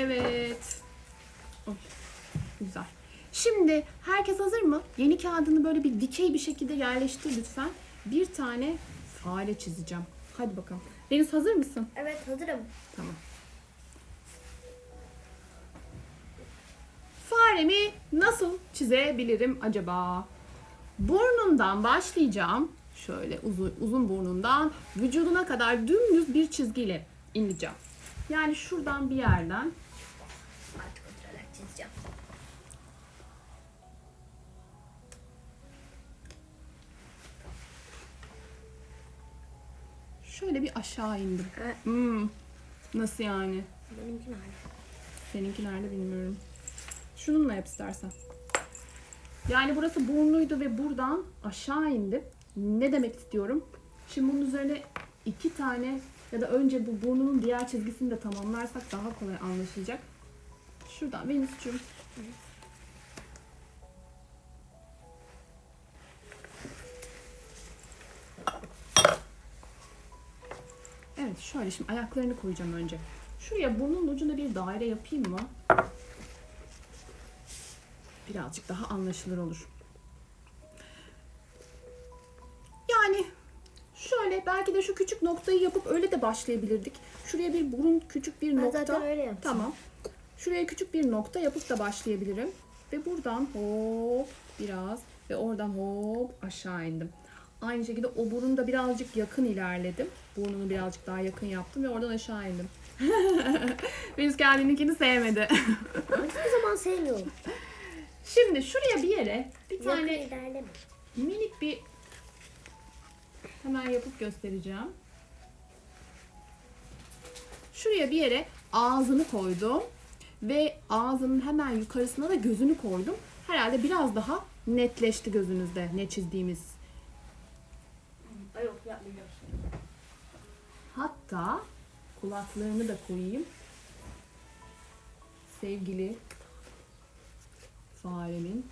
Evet. Oy, güzel. Şimdi herkes hazır mı? Yeni kağıdını böyle bir dikey bir şekilde yerleştir lütfen. Bir tane fare çizeceğim. Hadi bakalım. Deniz hazır mısın? Evet hazırım. Tamam. Faremi nasıl çizebilirim acaba? Burnundan başlayacağım. Şöyle uzun, uzun burnundan vücuduna kadar dümdüz bir çizgiyle ineceğim. Yani şuradan bir yerden şöyle bir aşağı indim. Evet. Hmm, nasıl yani? Benimki nerede? Seninki nerede bilmiyorum. Şununla yap istersen. Yani burası burnuydu ve buradan aşağı indi. Ne demek istiyorum? Şimdi bunun üzerine iki tane ya da önce bu burnunun diğer çizgisini de tamamlarsak daha kolay anlaşılacak. Şuradan Venüs'cüğüm. Evet şöyle şimdi ayaklarını koyacağım önce. Şuraya burnun ucunda bir daire yapayım mı? Birazcık daha anlaşılır olur. Yani şöyle belki de şu küçük noktayı yapıp öyle de başlayabilirdik. Şuraya bir burun küçük bir Ben nokta. zaten öyle yaptım. Tamam. Şuraya küçük bir nokta yapıp da başlayabilirim. Ve buradan hop biraz ve oradan hop aşağı indim. Aynı şekilde o burunu da birazcık yakın ilerledim. Burnunu birazcık daha yakın yaptım ve oradan aşağı indim. Venüs kendininkini sevmedi. Hiçbir zaman sevmiyorum. Şimdi şuraya bir yere bir Yakın tane ilerleme. minik bir hemen yapıp göstereceğim. Şuraya bir yere ağzını koydum ve ağzının hemen yukarısına da gözünü koydum. Herhalde biraz daha netleşti gözünüzde ne çizdiğimiz. Hatta kulaklarını da koyayım. Sevgili faremin.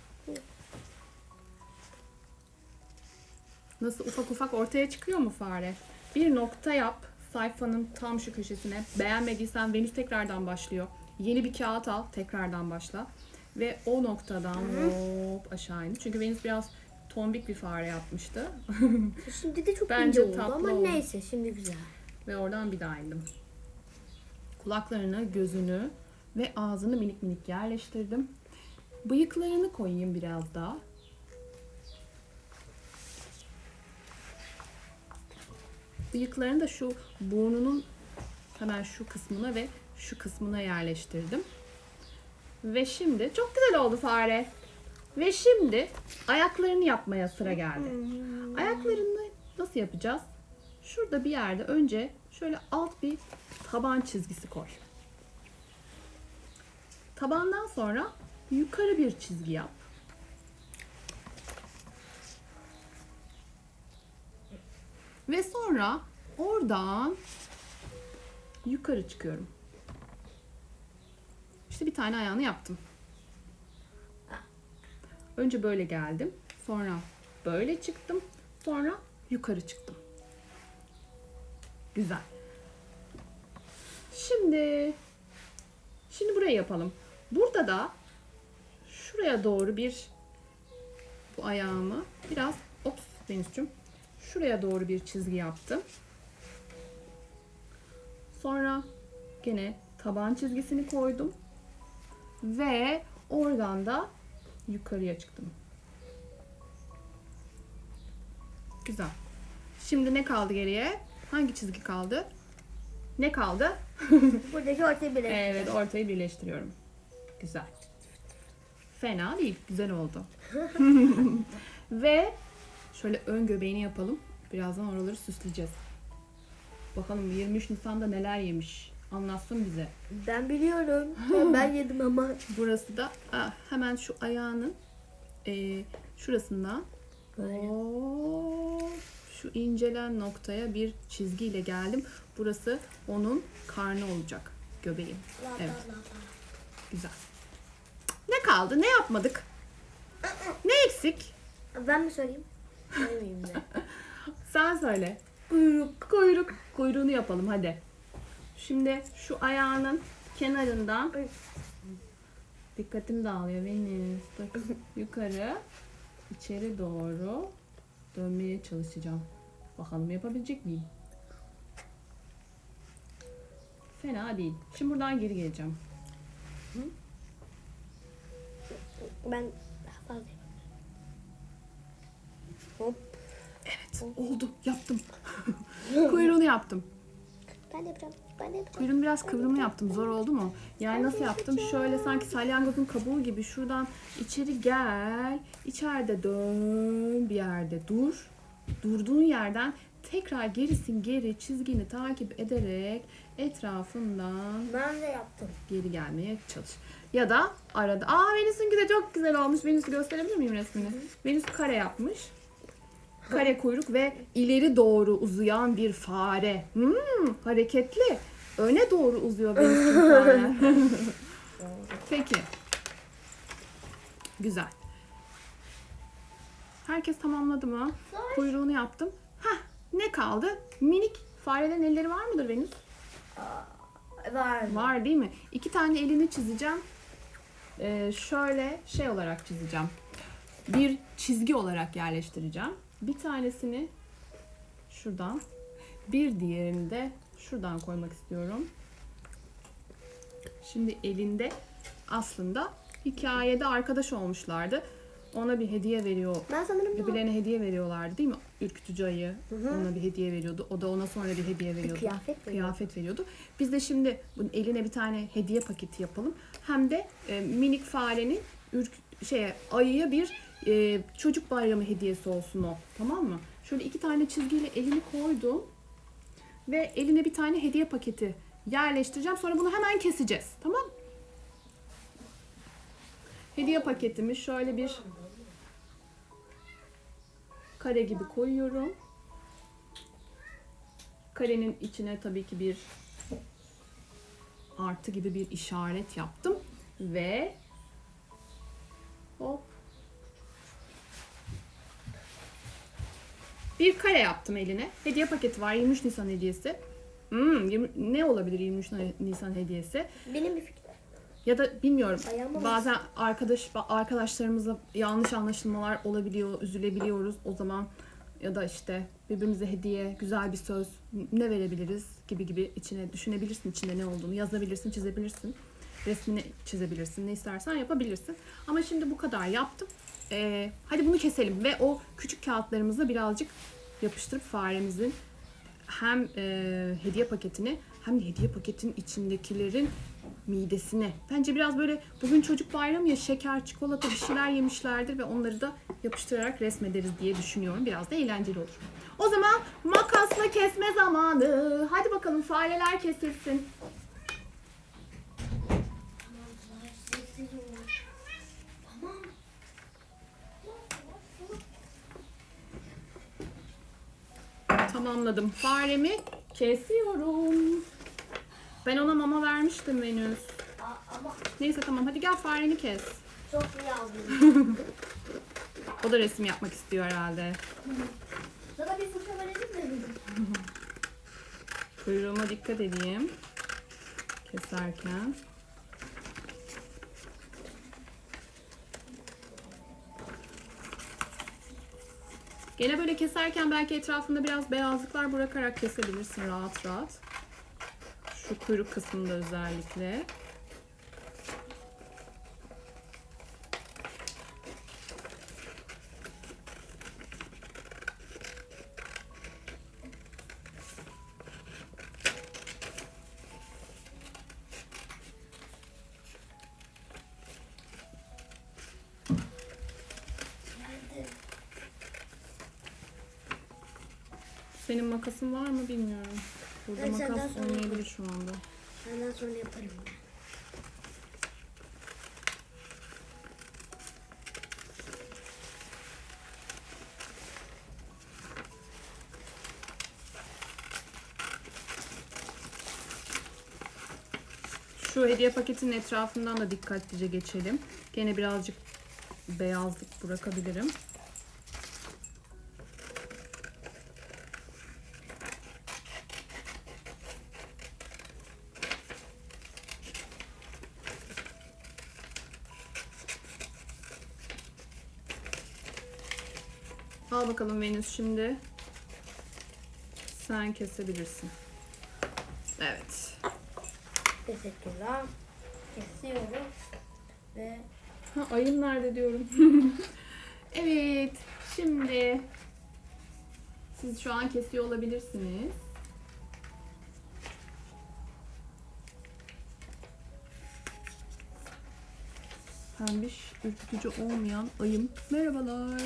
Nasıl ufak ufak ortaya çıkıyor mu fare? Bir nokta yap sayfanın tam şu köşesine. Beğenmediysen Venüs tekrardan başlıyor. Yeni bir kağıt al, tekrardan başla. Ve o noktadan hop aşağı in. Çünkü Venüs biraz tombik bir fare yapmıştı. Şimdi de çok Bence ince oldu tatlı ama oldu. neyse şimdi güzel. Ve oradan bir daha indim. Kulaklarını, gözünü ve ağzını minik minik yerleştirdim. Bıyıklarını koyayım biraz daha. Bıyıklarını da şu burnunun hemen şu kısmına ve şu kısmına yerleştirdim. Ve şimdi çok güzel oldu fare. Ve şimdi ayaklarını yapmaya sıra geldi. Ayaklarını nasıl yapacağız? Şurada bir yerde önce şöyle alt bir taban çizgisi koy. Tabandan sonra yukarı bir çizgi yap. Ve sonra oradan yukarı çıkıyorum. İşte bir tane ayağını yaptım. Önce böyle geldim. Sonra böyle çıktım. Sonra yukarı çıktım. Güzel. Şimdi şimdi burayı yapalım. Burada da şuraya doğru bir bu ayağımı biraz ops Venüs'cüm şuraya doğru bir çizgi yaptım. Sonra gene taban çizgisini koydum. Ve oradan da yukarıya çıktım. Güzel. Şimdi ne kaldı geriye? Hangi çizgi kaldı? Ne kaldı? Buradaki ortayı bile. Evet, ortayı birleştiriyorum. Güzel. Fena değil, güzel oldu. Ve şöyle ön göbeğini yapalım. Birazdan oraları süsleyeceğiz. Bakalım 23 Nisan'da neler yemiş. Anlatsın bize. Ben biliyorum. Ben, yedim ama. Burası da ah, hemen şu ayağının e, şurasından Böyle. hop, şu incelen noktaya bir çizgiyle geldim. Burası onun karnı olacak. Göbeği. Evet. Güzel. Ne kaldı? Ne yapmadık? Ne eksik? Ben mi söyleyeyim? Söylemeyeyim de. Sen söyle. Kuyruk, kuyruk. Kuyruğunu yapalım hadi. Şimdi şu ayağının kenarından dikkatim dağılıyor Venüs. Dur. Yukarı içeri doğru dönmeye çalışacağım. Bakalım yapabilecek miyim? Fena değil. Şimdi buradan geri geleceğim. Ben daha fazla. Hop. Evet oldu yaptım. Kuyruğunu yaptım. Ben de yapacağım. Kuyruğunu biraz kıvrımlı yaptım. Zor oldu mu? Yani nasıl yaptım? Şöyle sanki salyangozun kabuğu gibi şuradan içeri gel. içeride dön bir yerde dur. Durduğun yerden tekrar gerisin geri çizgini takip ederek etrafından Ben de yaptım. geri gelmeye çalış. Ya da arada aa Venüs'ünki de çok güzel olmuş. Venüs'ü gösterebilir miyim resmini? Venüs kare yapmış. Kare kuyruk ve ileri doğru uzayan bir fare. Hmm, hareketli. Öne doğru uzuyor Venüs'ün fare. Peki. Güzel. Herkes tamamladı mı? Kuyruğunu yaptım. Hah, ne kaldı? Minik farelerin elleri var mıdır Venüs? Var. Var değil mi? İki tane elini çizeceğim. Ee, şöyle şey olarak çizeceğim. Bir çizgi olarak yerleştireceğim. Bir tanesini şuradan, bir diğerini de şuradan koymak istiyorum. Şimdi elinde aslında hikayede arkadaş olmuşlardı. Ona bir hediye veriyor Ben sanırım Birbirlerine hediye veriyorlardı değil mi? Ürkütücü ayı ona bir hediye veriyordu. O da ona sonra bir hediye veriyordu. kıyafet veriyordu. Kıyafet veriyordu. Biz de şimdi bunun eline bir tane hediye paketi yapalım. Hem de e, minik farenin ürk şeye ayıya bir e, çocuk bayramı hediyesi olsun o. Tamam mı? Şöyle iki tane çizgiyle elini koydum. Ve eline bir tane hediye paketi yerleştireceğim. Sonra bunu hemen keseceğiz. Tamam? Hediye paketimi şöyle bir kare gibi koyuyorum. Karenin içine tabii ki bir artı gibi bir işaret yaptım ve hop bir kare yaptım eline. Hediye paketi var 23 Nisan hediyesi. Hmm, 20 ne olabilir 23 Nisan hediyesi? benim bir fikrim. Ya da bilmiyorum. Ayağıma Bazen arkadaş arkadaşlarımızla yanlış anlaşılmalar olabiliyor, üzülebiliyoruz. O zaman ya da işte birbirimize hediye, güzel bir söz ne verebiliriz gibi gibi içine düşünebilirsin içinde ne olduğunu yazabilirsin, çizebilirsin. Resmini çizebilirsin, ne istersen yapabilirsin. Ama şimdi bu kadar yaptım. Ee, hadi bunu keselim ve o küçük kağıtlarımızı birazcık yapıştırıp faremizin hem e, hediye paketini hem de hediye paketinin içindekilerin midesine. Bence biraz böyle bugün çocuk bayramı ya şeker, çikolata bir şeyler yemişlerdir ve onları da yapıştırarak resmederiz diye düşünüyorum. Biraz da eğlenceli olur. O zaman makasla kesme zamanı. Hadi bakalım fareler kesilsin. Tamamladım. Faremi kesiyorum. Ben ona mama vermiştim. Ama Neyse tamam hadi gel fareni kes. çok iyi aldım. O da resim yapmak istiyor herhalde. Sana bir fırça verelim mi? Kuyruğuma dikkat edeyim. Keserken. Gene böyle keserken belki etrafında biraz beyazlıklar bırakarak kesebilirsin rahat rahat. Şu kuyruk kısmında özellikle. Makasın var mı bilmiyorum. Burada Ben senden makas sonra olmayabilir şu anda. Senden sonra yaparım. Şu hediye paketinin etrafından da dikkatlice geçelim. Gene birazcık beyazlık bırakabilirim. Al bakalım Venüs şimdi. Sen kesebilirsin. Evet. Teşekkürler. Kesiyorum. Ve Ha, ayın nerede diyorum. evet. Şimdi siz şu an kesiyor olabilirsiniz. Pembiş, ürkütücü olmayan ayım. Merhabalar.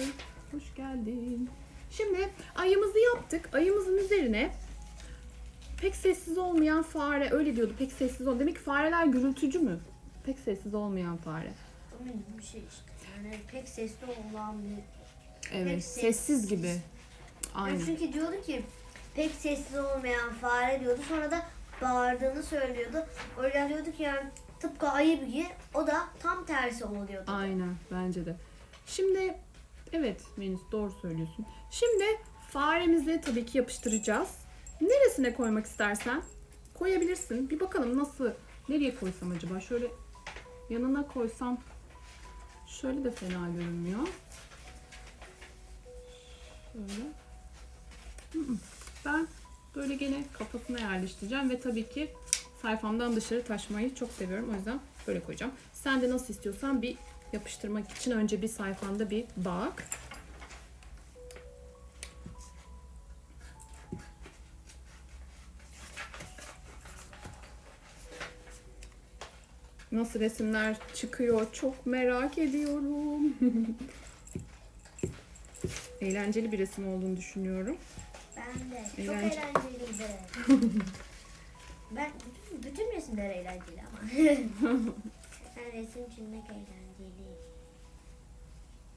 Hoş geldin. Şimdi ayımızı yaptık. Ayımızın üzerine pek sessiz olmayan fare öyle diyordu. Pek sessiz ol. Demek ki fareler gürültücü mü? Pek sessiz olmayan fare. onun bir şey işte. Yani pek sesli olan bir Evet, Pek sessiz sessiz. gibi. Yani Aynen. çünkü diyordu ki pek sessiz olmayan fare diyordu. Sonra da bağırdığını söylüyordu. O yüzden diyordu ki yani tıpkı ayı gibi o da tam tersi oluyordu. Aynen, bence de. Şimdi, evet Venüs doğru söylüyorsun. Şimdi faremizi tabii ki yapıştıracağız. Neresine koymak istersen koyabilirsin. Bir bakalım nasıl, nereye koysam acaba? Şöyle yanına koysam şöyle de fena görünmüyor. Şöyle. Ben böyle gene kafasına yerleştireceğim ve tabii ki sayfamdan dışarı taşmayı çok seviyorum. O yüzden böyle koyacağım. Sen de nasıl istiyorsan bir yapıştırmak için önce bir sayfanda bir bak. Nasıl resimler çıkıyor çok merak ediyorum. Eğlenceli bir resim olduğunu düşünüyorum. Ben de. Çok Eğlence- eğlenceliydi. ben bütün, bütün resimler eğlenceli ama. ben resim çizmek eğlenceli.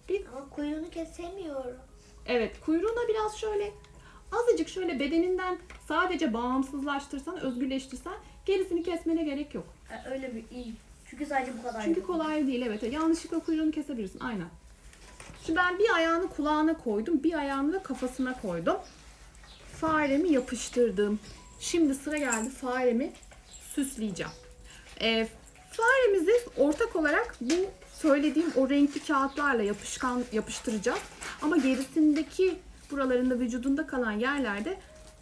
Bir- Ama kuyruğunu kesemiyorum. Evet kuyruğuna biraz şöyle azıcık şöyle bedeninden sadece bağımsızlaştırsan, özgürleştirsen gerisini kesmene gerek yok. Yani öyle bir iyi. Çünkü sadece bu kadar. Çünkü yok. kolay değil evet. Yanlışlıkla kuyruğunu kesebilirsin. Aynen. Şimdi ben bir ayağını kulağına koydum. Bir ayağını da kafasına koydum. Faremi yapıştırdım. Şimdi sıra geldi faremi süsleyeceğim. Ee, faremizi ortak olarak bu söylediğim o renkli kağıtlarla yapışkan yapıştıracağız. Ama gerisindeki buralarında vücudunda kalan yerlerde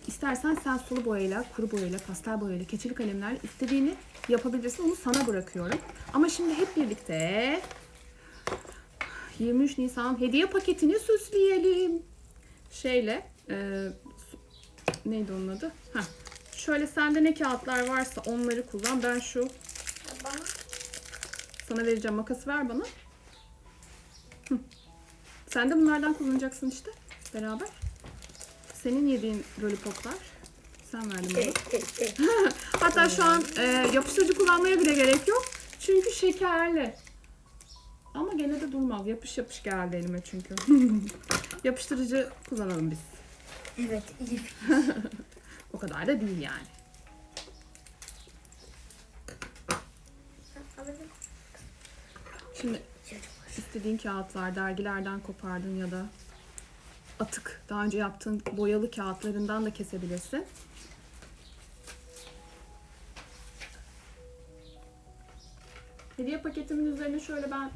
istersen sen sulu boyayla, kuru boyayla, pastel boyayla, keçeli kalemlerle istediğini yapabilirsin. Onu sana bırakıyorum. Ama şimdi hep birlikte 23 Nisan hediye paketini süsleyelim. Şeyle e, neydi onun adı? Heh. Şöyle sende ne kağıtlar varsa onları kullan. Ben şu sana vereceğim makası ver bana. Hı. Sen de bunlardan kullanacaksın işte beraber. Senin yediğin lollipoplar. Sen verdin bana. Hatta şu an e, yapıştırıcı kullanmaya bile gerek yok. Çünkü şekerli. Ama gene de durmaz. Yapış yapış geldi elime çünkü. Yapıştırıcı kullanalım biz. Evet iyi. O kadar da değil yani. Şimdi istediğin kağıtlar, dergilerden kopardın ya da atık, daha önce yaptığın boyalı kağıtlarından da kesebilirsin. Hediye paketimin üzerine şöyle ben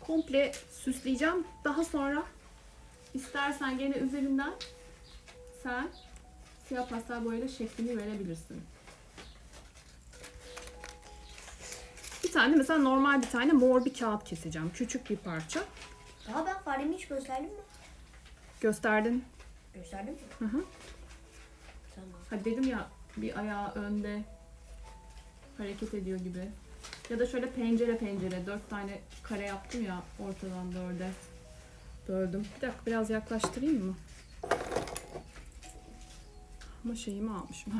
komple süsleyeceğim. Daha sonra istersen gene üzerinden sen siyah pastel boyayla şeklini verebilirsin. Bir tane mesela normal bir tane mor bir kağıt keseceğim. Küçük bir parça. Daha ben faremi hiç gösterdim mi? Gösterdin. Gösterdim mi? Hı hı. Tamam. Hadi dedim ya bir ayağı önde hareket ediyor gibi. Ya da şöyle pencere pencere dört tane kare yaptım ya ortadan dörde. Böldüm. Bir dakika biraz yaklaştırayım mı? Ama şeyimi almışım.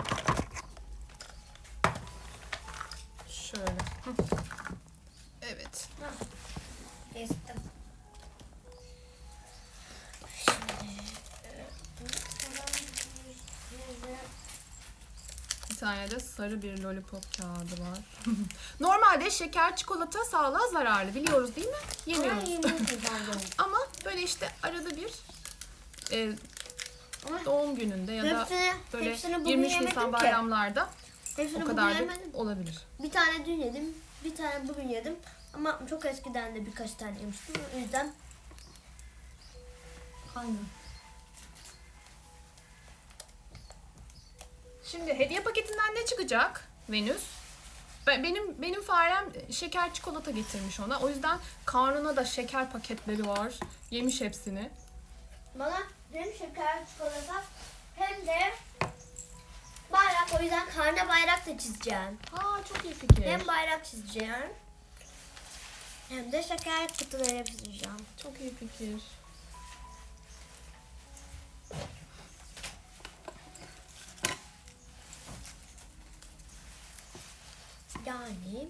Şöyle. Hı. Kestim. Bir tane de sarı bir lollipop kağıdı var. Normalde şeker çikolata sağlığa zararlı biliyoruz değil mi? Yemiyoruz. Ama böyle işte arada bir e, doğum gününde ya da hepsini, böyle hepsini bugün 23 yemedim Nisan bayramlarda Hepsini o kadar da olabilir. Bir tane dün yedim, bir tane bugün yedim. Ama çok eskiden de birkaç tane yemiştim. O yüzden Aynen. Şimdi hediye paketinden ne çıkacak Venüs? Ben- Benim benim farem şeker çikolata getirmiş ona. O yüzden karnına da şeker paketleri var. Yemiş hepsini. Bana hem şeker çikolata hem de bayrak. O yüzden karne bayrak da çizeceğim. Aa çok iyi fikir. Hem bayrak çizeceğim. Hem de şeker çıktıları çizeceğim. Çok iyi fikir. Yani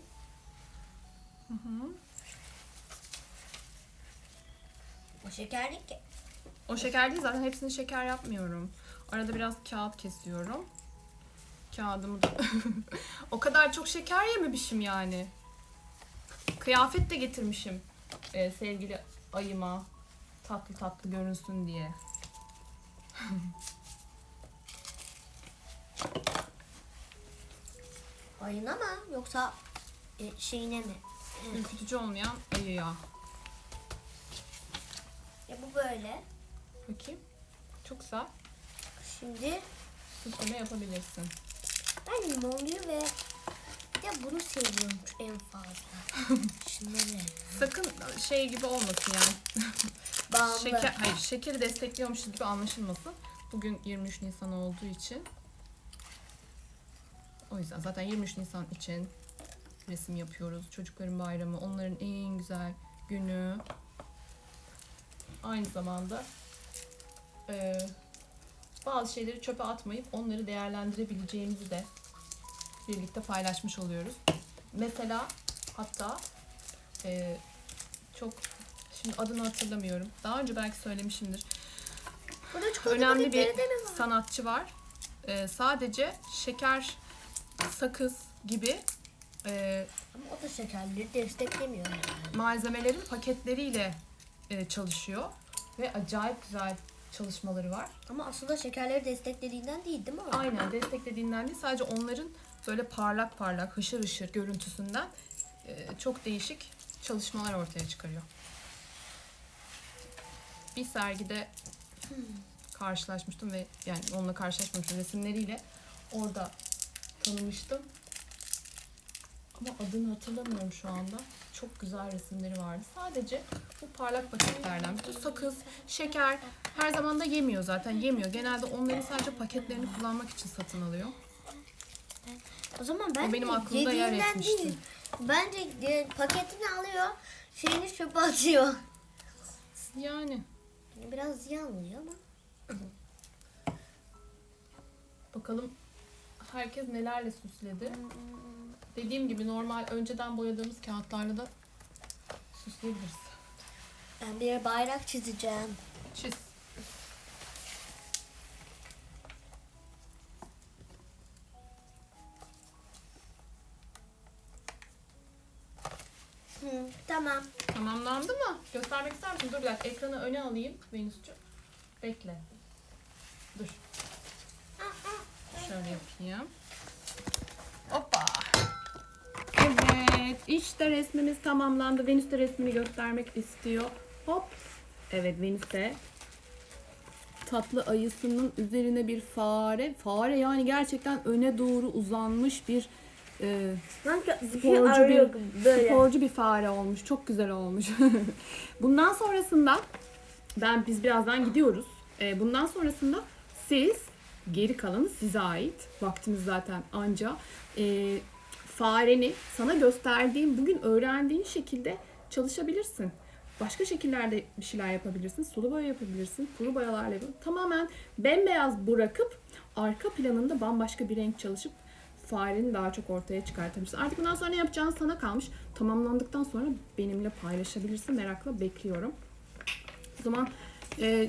Hı hı. o şeker değil ki. O şeker değil zaten hepsini şeker yapmıyorum. Arada biraz kağıt kesiyorum. Kağıdımı da... o kadar çok şeker yememişim yani. Kıyafet de getirmişim e, sevgili ayıma. Tatlı tatlı görünsün diye. Ayına mı yoksa e, şeyine mi? Ürkütücü olmayan ayıya. Ya bu böyle. Bakayım. Çok güzel. Şimdi Süsleme yapabilirsin. ben limonluyu ve de bunu seviyorum en fazla. Şunları. Sakın şey gibi olmasın yani. Bağımlı. Şeker, hayır şekeri destekliyormuşuz gibi anlaşılmasın. Bugün 23 Nisan olduğu için. O yüzden zaten 23 Nisan için resim yapıyoruz. Çocukların bayramı, onların en güzel günü. Aynı zamanda eee, bazı şeyleri çöpe atmayıp onları değerlendirebileceğimizi de birlikte paylaşmış oluyoruz. Mesela hatta eee, çok şimdi adını hatırlamıyorum. Daha önce belki söylemişimdir. Burada Önemli bir var? sanatçı var. Ee, sadece şeker, sakız gibi e, Ama o da şekerleri desteklemiyor yani. malzemelerin paketleriyle e, çalışıyor ve acayip güzel çalışmaları var. Ama aslında şekerleri desteklediğinden değil değil mi? Aynen desteklediğinden değil sadece onların böyle parlak parlak hışır hışır görüntüsünden e, çok değişik çalışmalar ortaya çıkarıyor. Bir sergide karşılaşmıştım ve yani onunla karşılaşmamıştım resimleriyle orada tanımıştım. Ama adını hatırlamıyorum şu anda. Çok güzel resimleri vardı. Sadece bu parlak paketlerden. Bu sakız, şeker her zaman da yemiyor zaten. Yemiyor. Genelde onların sadece paketlerini kullanmak için satın alıyor. O zaman ben O benim aklımda yer etmişti. değil. Bence e, paketini alıyor, şeyini çöpe atıyor. Yani Biraz ziyan oluyor ama. bakalım herkes nelerle süsledi. Dediğim gibi normal önceden boyadığımız kağıtlarla da süsleyebiliriz. Ben bir bayrak çizeceğim. Çiz. Göstermek ister misin? Dur bir dakika. Ekranı öne alayım Venüs'cüğüm. Bekle. Dur. Şöyle yapayım. Hoppa. Evet. işte resmimiz tamamlandı. Venüs de resmini göstermek istiyor. Hop. Evet Venüs de tatlı ayısının üzerine bir fare. Fare yani gerçekten öne doğru uzanmış bir e, Sanki sporcu bir sporcu bir fare olmuş. Çok güzel olmuş. Bundan sonrasında ben biz birazdan gidiyoruz. Ee, bundan sonrasında siz geri kalanı size ait. Vaktimiz zaten anca. Ee, fareni sana gösterdiğim, bugün öğrendiğin şekilde çalışabilirsin. Başka şekillerde bir şeyler yapabilirsin. Sulu boya yapabilirsin. Kuru boyalarla yapabilirsin. Tamamen bembeyaz bırakıp arka planında bambaşka bir renk çalışıp fareni daha çok ortaya çıkartabilirsin. Artık bundan sonra ne yapacağın sana kalmış. Tamamlandıktan sonra benimle paylaşabilirsin. Merakla bekliyorum. O zaman e,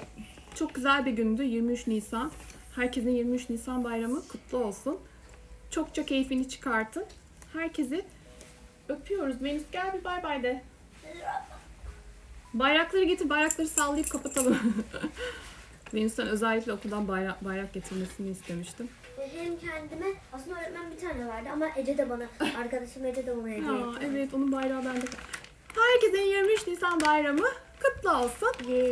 çok güzel bir gündü. 23 Nisan. Herkesin 23 Nisan bayramı kutlu olsun. Çokça keyfini çıkartın. Herkesi öpüyoruz. Venüs gel bir bay bay de. Bayrakları getir. Bayrakları sallayıp kapatalım. Venüs'ten özellikle okuldan bayrak, bayrak getirmesini istemiştim. Benim kendime aslında öğretmen bir tane verdi ama Ece de bana, arkadaşım Ece de bana hediye Ya, etti. evet onun bayrağı bende. Herkesin 23 Nisan bayramı kutlu olsun. Ee,